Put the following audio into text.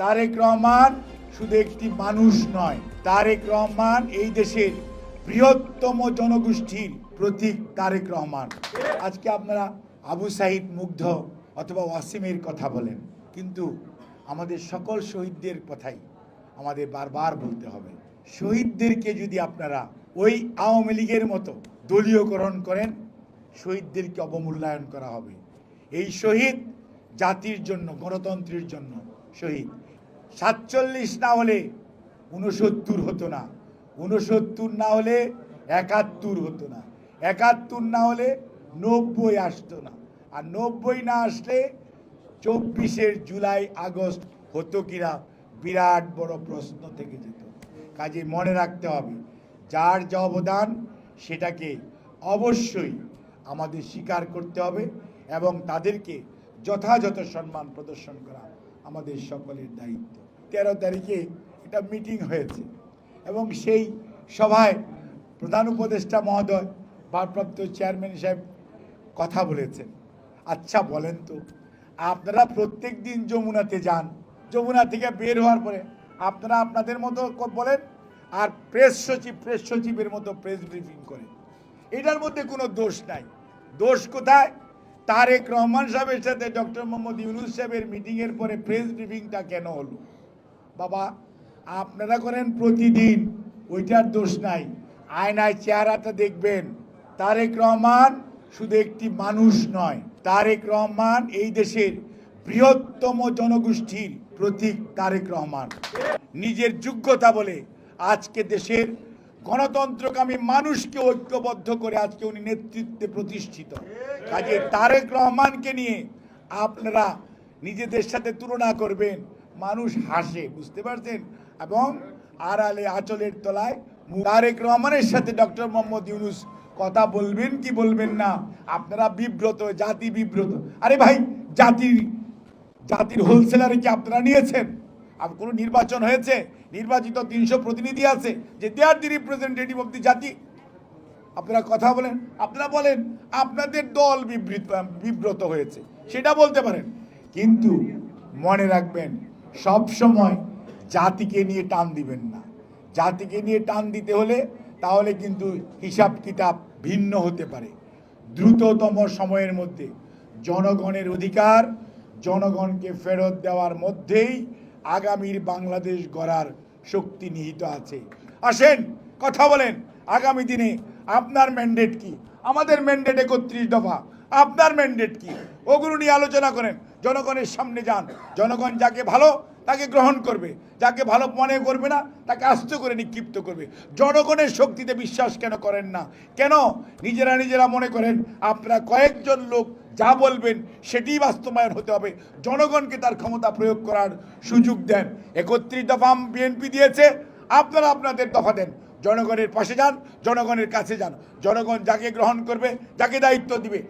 তারেক রহমান শুধু একটি মানুষ নয়, তারেক রহমান এই দেশের বৃহত্তম জনগোষ্ঠীর প্রতীক তারেক রহমান। আজকে আপনারা আবু সাহিদ মুগ্ধ অথবা ওয়াসিমের কথা বলেন, কিন্তু আমাদের সকল শহীদদের কথাই আমাদের বারবার বলতে হবে। শহীদদেরকে যদি আপনারা ওই আওয়ামী লীগের মতো দলীয়করণ করেন, শহীদদেরকে অবমূল্যায়ন করা হবে। এই শহীদ জাতির জন্য, গণতন্ত্রের জন্য শহীদ। সাতচল্লিশ না হলে উনসত্তর হতো না। উনসত্তর না হলে একাত্তর হতো না। একাত্তর না হলে নব্বই আসতো না। আর নব্বই না আসলে চব্বিশের জুলাই, আগস্ট হতো কিনা বিরাট বড় প্রশ্ন থেকে যেত। কাজে মনে রাখতে হবে, যার যা অবদান সেটাকে অবশ্যই আমাদের স্বীকার করতে হবে এবং তাদেরকে যথাযথ সম্মান প্রদর্শন করা আমাদের সকলের দায়িত্ব। তেরো তারিখে একটা মিটিং হয়েছে এবং সেই সভায় প্রধান উপদেষ্টা মহোদয়, ভারপ্রাপ্ত চেয়ারম্যান সাহেব কথা বলেছেন। আচ্ছা বলেন তো, আপনারা প্রত্যেক দিন যমুনাতে যান। যমুনা থেকে বের হওয়ার পরে আপনারা আপনাদের মতো বলেন, আর প্রেস সচিব, প্রেস সচিবের মতো প্রেস ব্রিফিং করেন। এটার মধ্যে কোনো দোষ নাই। দোষ কোথায়? তারেক রহমান সাহেবের সাথে ডক্টর মোহাম্মদ ইউনুস সাহেবের মিটিংয়ের পরে প্রেস ব্রিফিংটা কেন হলো? বাবা, আপনারা করেন প্রতিদিন, ওইটার দোষ নাই। আয়নায় চেহারাটা দেখবেন। তারেক রহমান শুধু একটি মানুষ নয়। তারেক রহমান এই দেশের বৃহত্তম জনগোষ্ঠীর প্রতীক তারেক রহমান। নিজের যোগ্যতা বলে আজকে দেশের গণতন্ত্রকামী মানুষকে ঐক্যবদ্ধ করে আজকে উনি নেতৃত্বে প্রতিষ্ঠিত। কাজে তারেক রহমানকে নিয়ে আপনারা নিজেদের সাথে তুলনা করবেন, মানুষ হাসে, বুঝতে পারছেন? এবং আড়ালে আঁচলের তলায় তারেক রহমানের সাথে ডক্টর মোহাম্মদ ইউনুস কথা বলবেন কি বলবেন না? আপনারা বিব্রত, জাতি বিব্রত। আরে ভাই, জাতির জাতির হোলসেলারে কি আপনারা নিয়েছেন? কোনো নির্বাচন হয়েছে? নির্বাচিত তিনশো প্রতিনিধি আছে, যে দে আর দি রিপ্রেজেন্টেটিভ অফ দি জাতি। আপনারা কথা বলেন। আপনারা বলেন, আপনাদের দল বিবৃত, বিব্রত হয়েছে। সেটা বলতে পারেন। কিন্তু মনে রাখবেন, সব সময় জাতিকে নিয়ে টান দিবেন না। জাতিকে নিয়ে টান দিতে হলে তাহলে কিন্তু হিসাব কিতাব ভিন্ন হতে পারে। দ্রুততম সময়ের মধ্যে জনগণের অধিকার, জনগণকে ফেরত দেওয়ার মধ্যেই আগামীর বাংলাদেশ গড়ার শক্তি নিহিত আছে। আসেন, কথা বলেন, আগামী দিনে আপনার ম্যান্ডেট কি? আমাদের ম্যান্ডেট একত্রিশ দফা। আপনার ম্যান্ডেট কি? ওগুলো নিয়ে আলোচনা করেন, জনগণের সামনে যান। জনগণ যাকে ভালো তাকে গ্রহণ করবে। যাকে ভালো মনে করবে না, তাকে আস্ত করে নিক্ষিপ্ত করবে। জনগণের শক্তিতে বিশ্বাস কেন করেন না? কেন? নিজেরা নিজেরা মনে করেন, আপনারা কয়েকজন লোক যা বলবেন সেটিই বাস্তবায়ন হতে হবে। জনগণকে তার ক্ষমতা প্রয়োগ করার সুযোগ দেন। একত্রিশ দফা বিএনপি দিয়েছে, আপনারা আপনাদের দফা দেন। জনগণের পাশে যান, জনগণের কাছে যান। জনগণ যাকে গ্রহণ করবে, যাকে দায়িত্ব দিবে